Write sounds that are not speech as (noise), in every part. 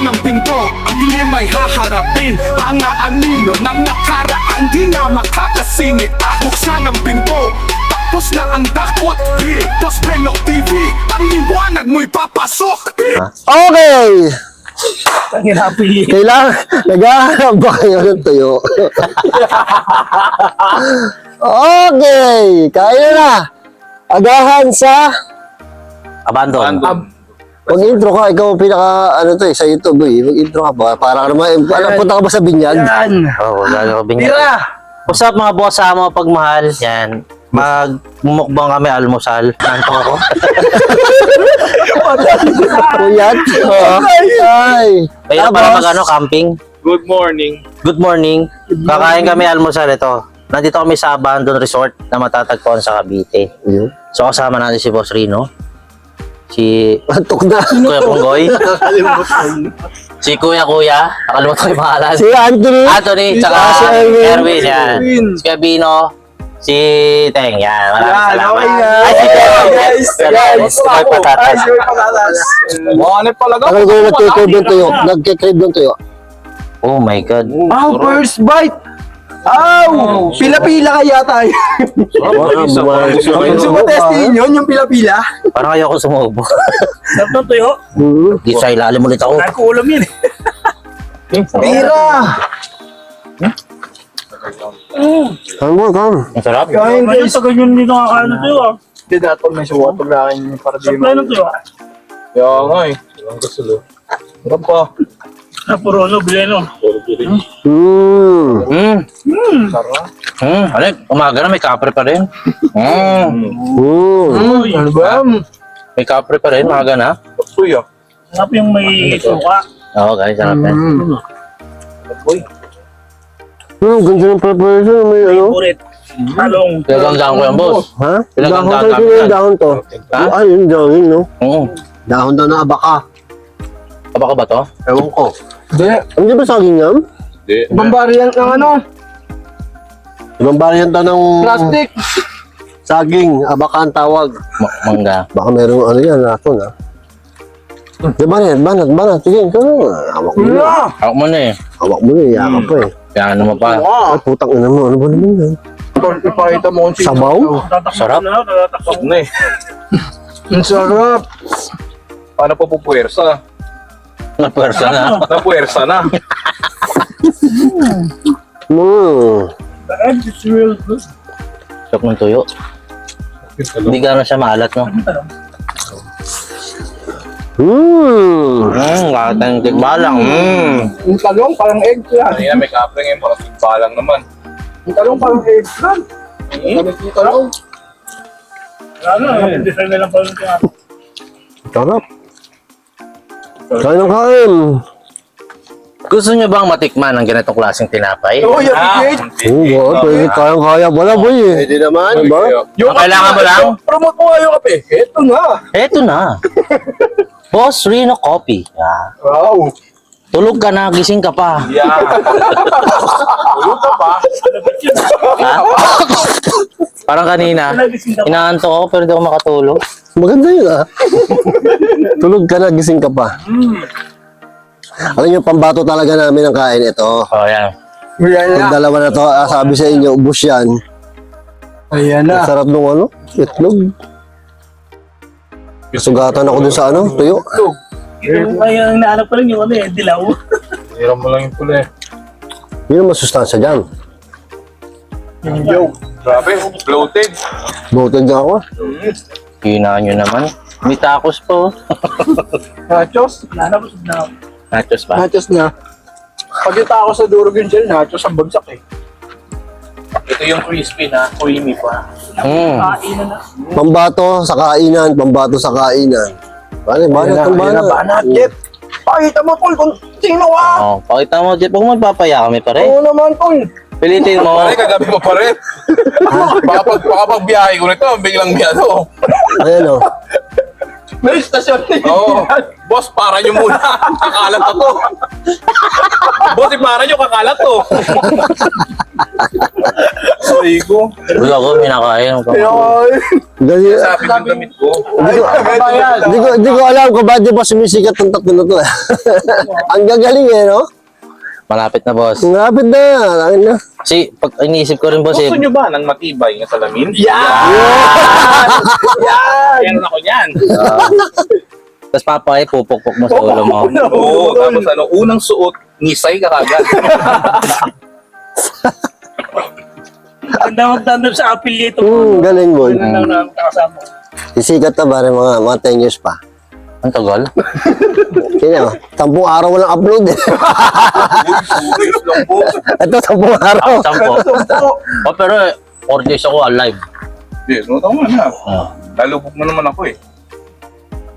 Buksan ang pinto, ang iyong may haharapin Ang aanino ng nakaraan Di na makakasingit Buksan ang pinto, tapos na ang dakot sa Penok TV, ang liwanag mo'y papasok Okay! Ang hinapi. Kailangan, naghahanap ba kayo ng tuyo? okay! Kaya na! Agahan sa... Abandon. Mag-intro ka, ikaw ang pinaka, ano to eh, sa YouTube eh. Mag-intro ka ba? Para ka naman, ano, punta ka ba sa binyag? Yan. Oo, lalo ko binigyan. Tira. What's up mga boss sa mga pagmahal? Yan. Magmumukbang kami almusal. Nanto ako. (laughs) Kuyat? Oo. Ay! Kaya Ah, para mag ano, camping. Good morning. Good morning. Kakain kami almusal ito. Nandito kami sa Abandon Resort na matatagpuan sa Cavite. So kasama natin si Boss Rino. Si Antok na. Kuya Punggoy. si Kuya Kuya. Nakalimutan ko yung pangalan. Si Anthony. Anthony, tsaka Ah, si si Erwin. Erwin. yan. Erwin. Si Gabino. Si Teng, yan. Maraming salamat. okay. Ay, si Teng. Guys, guys. Si Boy Patatas. Ay, patatas. Palaga. Tagal ko yung nagkikrib ng tuyo. Nagkikrib ng tuyo. Oh my God. Wow, first bite. Aw! Pila-pila kaya tayo. Gusto mo testin yun, yung pila-pila? Parang ayoko sumubo. (laughs) Sarap ng tuyo. Hmm. Di sa ilalim ulit ako. Kahit ko ulam yan eh. Tira. Come on, come. Ang sarap. Kain Ngayon, guys. tagal yun dito kakain ng tuyo ah. Hindi dapat may suwat pag nakain para di Sarap na ng tuyo ah. Kaya nga eh. Ang gusto Sarap pa. Na puro ano, bileno. Hmm. Mm. Sarap. Mm. Ano, umaga na may kapre pa rin. Mm. Hmm. Uy, Ano ba? May kapre pa rin, umaga na. Tuyo. sarap yung may suka. Oo, guys, sarap yan. Mm. Uy. Hmm, ganda ng preparation. May ano? Favorite. Talong. Pinagandaan ko yan, boss. Ha? Pinagandaan yung yan. dahon to. Ha? Ay, yung dahon yun, no? Oo. Dahon daw na abaka. Aba ka ba to? Ewan ko. Hindi. Hindi ba saging yan? Hindi. Ibang variant ng ano, Ibang variant daw ng plastic. saging. Abaka ang tawag. Ma- mangga. Baka merong ano yan, rason, ha? Di ba yan? Banat, banat. Sige, ikaw na. Hawak mo na. Ako mo na eh. Hawak mo na. Yakap pa eh. Kaya ano mo pa. Ah, Ay, putang ina mo. Ano ba naman yan? ipakita mo kung sino. Sabaw? Sarap. na. Sarap na eh. Ang sarap. Paano pa pupuwersa? Napwersa na. Napuwersa na. Hmm. The egg is real good. Sarap ng tuyo. Hindi gano'n siya maalat, no? Hmm. Hmm, kahit ang tigbalang. Hmm. Yung talong parang egg yan. Kanina may kapre ngayon. Parang tigbalang naman. Yung talong parang egg yan. Gamit yung talong. Ano, yung design na lang pala ng tuyo. Sarap. Kain ng kain. Gusto niyo bang matikman ang ganitong klaseng tinapay? Oo, yung Ah, bigay. Oo, oh, pwede kayang kaya. Wala boy eh. Pwede naman. Diba? Yung Ang kailangan mo lang? Promote mo nga yung kape. Ito nga. Eto na. (laughs) Boss Reno Coffee. Yeah. Wow. Tulog ka na, gising ka pa. Yeah. Tulog ka pa. Ha? Parang kanina. Inaanto ako pero di ako makatulog. Maganda yun ah. Tulog ka na, gising ka pa. Alam niyo, pambato talaga namin ang kain ito. Oh, yan. Ayan na. Yung dalawa na to, ah, sabi sa inyo, ubus yan. Ayan Ang na. sarap nung ano, itlog. Sugatan ako dun sa ano, tuyo. Yung kaya ang naanap pa rin yung ano eh, dilaw. Hiram mo lang yung pula eh. Yun ang masustansya dyan. Yo. Grabe. Bloated. Butin dyan ako. Hinaan nyo naman. May tacos po. (laughs) Nachos. Naanap ko na. Nachos pa. Nachos na. Pag yung ako sa durog yung gel, nachos ang bagsak eh. Ito yung crispy na. Creamy pa. Mm. Kain na na. Pambato sa kainan, pambato sa kainan. Bale, banat na, banat. banat, Jeff. Pakita mo, tol, kung sino ka. Oh, pakita mo, Jeff. Huwag magpapaya kami pare. Oo naman, tol. Pilitin mo. Pare, kagabi mo pa rin. (laughs) baka, pag, baka pag biyahe ko nito, biglang may ano. Ayan o. May istasyon na Oo. Boss, para nyo muna. Kakalat ako. (laughs) Boss, para nyo kakalat to. (laughs) Ko. Wala ko, may nakain. Dali, Sabi ng damit ko. Hindi ko, hindi ko, hindi ko alam kung bakit di ba sumisikat ng tatlo na to. eh. (laughs) Ang gagaling eh, no? Malapit na, boss. Ang lapit na. Ang na. Si, pag iniisip ko rin, boss, eh, Gusto nyo ba ng matibay na salamin? Yan! Meron ako yan. tapos papay, pupukpok mo sa ulo mo. Oo, tapos ano, unang suot, nisay ka kagad. (laughs) Ganda magtandem sa apelyido. Hmm, galing boy. Ano na kasama. Sisikat na ba mga, mga 10 years pa? Ang tagal. (laughs) Kaya, tampung araw walang upload eh. Lang. (laughs) Ito, tampung araw. Sampo. oh, pero, 4 days ako alive. Hindi, no, tama na. Oh. Lalubog mo naman ako eh.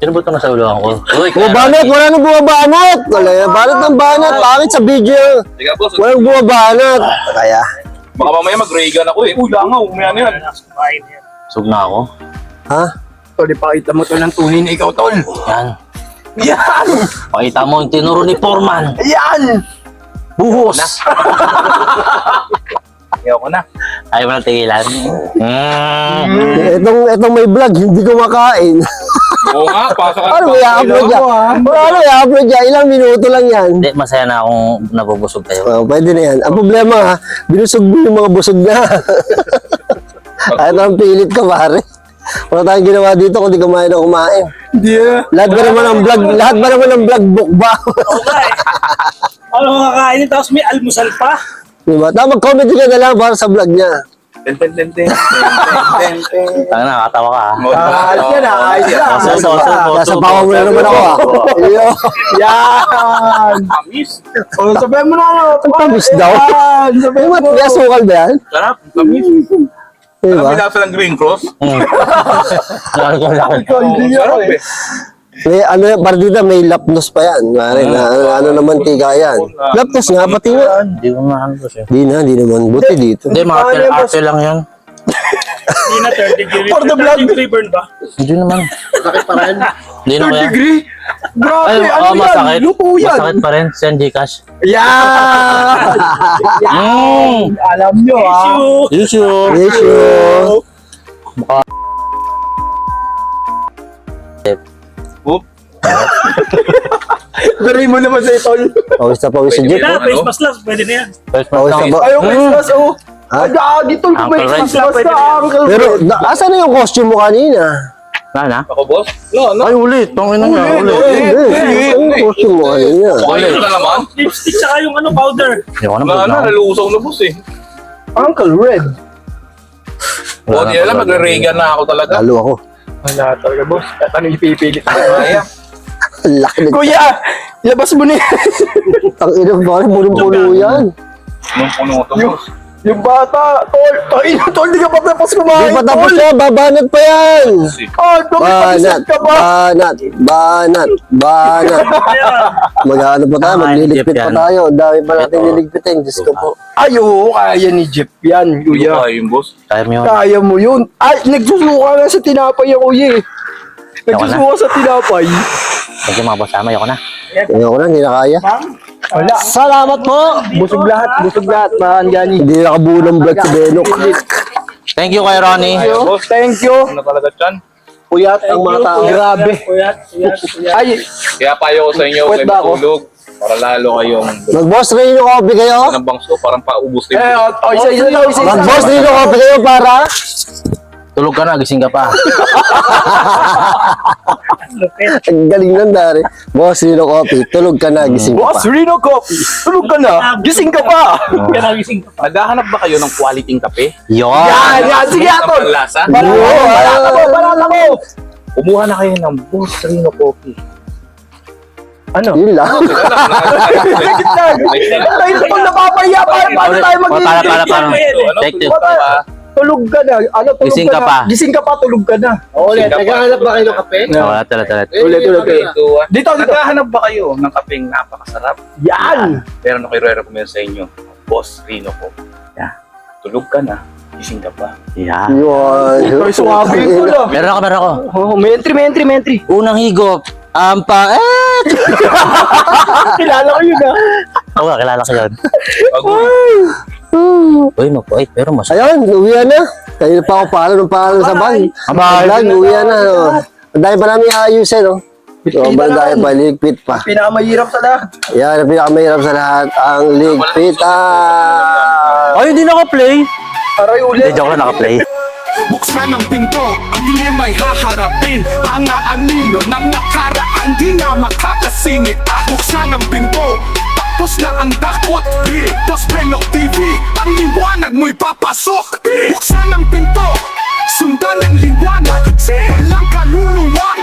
Sino ba ito nasa ulo ko? Uy, Bumabanat, wala nang bumabanat. Wala yung banat ng banat. Pangit sa video. Walang bumabanat. Kaya, baka mamaya mag-Reagan ako eh. Uy, langaw, umaya na yan. Sug na ako. ha? Tol, ipakita mo to ng tunay na ikaw, Tol. Yan. Yan! Pakita mo yung tinuro ni Foreman. Yan! Buhos. (laughs) Ayaw ko na. Ayaw mo na tigilan. Mm. Itong, itong may vlog, hindi ko makain. (laughs) Oo nga, pasok ka. Ano may upload niya? Ano may upload niya? Ilang minuto lang yan. Hindi, masaya na akong nabubusog kayo. Oh, pwede na yan. Ang problema ha, binusog mo yung mga busog na. Kahit (laughs) ang pilit ka pare. Wala tayong ginawa dito kundi kumain na kumain. Hindi ah. Lahat ba naman ang vlog, lahat ba naman ang vlog bukba? Oo nga eh. Ano mga kakainin tapos may almusal pa. diba? Tapos mag-comment ka na lang para sa vlog niya. Ten, ten, ten, ten, ten, ten, ten. Tanga na, nakatawa ka. ha? Ayos yan ah, ayos yan. Oso, oso, oso, oso, Nasa pawa mo na naman ako ah. Iyo. Yan! Tamis. O, sabihin mo na ano. Ang tamis daw. Yan! Sabihin mo. mat- may asukal ba yan? Sarap, tamis. Diba? Alam nila ng Green Cross? Mm. Nakakaw na ako. Hindi Sarap ako eh. eh. May ano yan, partida may lapnos pa yan. Mare, na, ano, ano naman tika yan. Lapnos nga, pati nga. Hindi ko boss eh. Di na, di naman. Buti dito. Hindi, mga Ano yung arte lang yan. Hindi na third degree. (laughs) For the vlog. degree burn ba? Hindi naman. Sakit pa rin. Hindi na Third kaya. degree? Grabe, Ay, ano oh, masakit. yan? Lupo yan. Masakit pa rin. Send Gcash. Yan! Mm. Alam nyo ah. Issue. Issue. Issue. Oop. Galing mo naman sa itol. Pawis na pawis si Jeep. Ano? face mask lang. Pwede na yan. Month na lang. Ayaw Hmm. Christmas oh. Ha? Ay, gagi tol. Christmas Pwede ka, na. Uncle Pero, Red. na, na yung costume mo kanina? Na, na? Ako boss? No, no. Ay, ulit. Tangin na nga. Ulit. Ano yung costume mo kanina? Na naman. Lipstick saka yung ano powder. Hindi ko na Na, na, nalusaw na boss eh. Uncle Red. O, di alam, magre-Reagan na ako talaga. Lalo ako. Wala talaga, boss. At ano ipipilit ko? Kaya. Ang laki na. Kuya! Labas mo na yan. (laughs) Ang ina, bakit punong-puno yan? To. Yung bata, tol. Ay, tol, di ka pa tapos kumain, Di pa tapos tol. na, babanat pa yan! Ah, tol, Banat, patisat ka pa. banat, banat, banat. (laughs) Mag-ano pa tayo, Ah, magliligpit pa tayo. Ang dami pa natin Ito. liligpitin, Diyos ko po. Ay, oo, kaya ni Jeep yan, Hindi kuya. kaya yung boss. Kaya mo yun. Kaya mo yun. Ay, nagsusuka na sa tinapay ako, kuya eh. Nagsusuka sa tinapay. Thank you mga boss. Tama, ayoko na. Tingnan ko na, hindi na kaya. Wala. Salamat po! Busog lahat, busog lahat, mga gani. Hindi na nakabuo ng vlog si Benok. Thank you kay Ronnie. Boss, Thank you. ano talaga dyan? Puyat ang mga tao. Grabe. kuyat, kuyat, kuyat. Ay, Kaya payo ko sa inyo, Wait kayo ba ako? matulog. Para lalo kayong Mag-boss rin yung coffee kayo. ng bangso, parang paubos din. eh, oh, oh, isa isa daw, isa isa. Mag-boss rin yung coffee kayo para... Tulog ka na, gising ka pa. (laughs) Ang galing lang dari. Boss rin yung coffee. Tulog ka na, gising ka pa. Boss, Reno Coffee. Tulog ka na. Gising ka pa. Kaya nagising ka pa. Naghahanap ba kayo ng quality kape? Yun. Yan, yan. Sige? Balata mo, balata mo, balata mo. Kumuha na kayo ng Boss Rino Coffee. Ano? Yun lang. Tayo na pag napapahiya, paano paano tayo mag Para, para, para. Ano, Take tulog ka ka na. Ano, tulog Gising ka na. pa. Gising ka pa, tulog ka na. Ulit, ka pa. naghahanap ba kayo ng kape? Wala, tala, tala. Ulit, ulit, ulit. Dito. Dito, dito. Naghahanap ba kayo ng kapeng napakasarap? Yan. Meron ako i-recommend sa inyo. Boss Rino Coffee. Yeah. Tulog ka na, Gising ka pa. Yeah. Yun. Ay, suwabe ko lang. Meron ako, meron ako. Oh, may entry, may entry, may entry. Unang higop, ang pait! (laughs) Kilala ko yun ah. Oo kilala ko yun. Pag Uy, mapait, pero mas... Ayun, uwi na. Kaya pa ako paalam ng paalam sa bahay. Bye. Vlog, uwi na. Oh. Ang dami pa namin ayusin, no? So, Ligpit ba dahil lang. pa, ligpit pa. Pinakamahirap sa lahat. Yan, ang pinakamahirap sa lahat, ang ligpit. Ah! Ay, hindi naka-play. Aray ulit. Hindi, joke lang naka-play. Buksan ang pinto, ang dilema'y haharapin Ang aanino ng nakaraan, di na makakasingit buksan ang pinto, tapos na ang dakot Dito sa Penok TV, pag mo'y papasok, buksan ang pinto Sundan ang liwanag, walang kaluluwan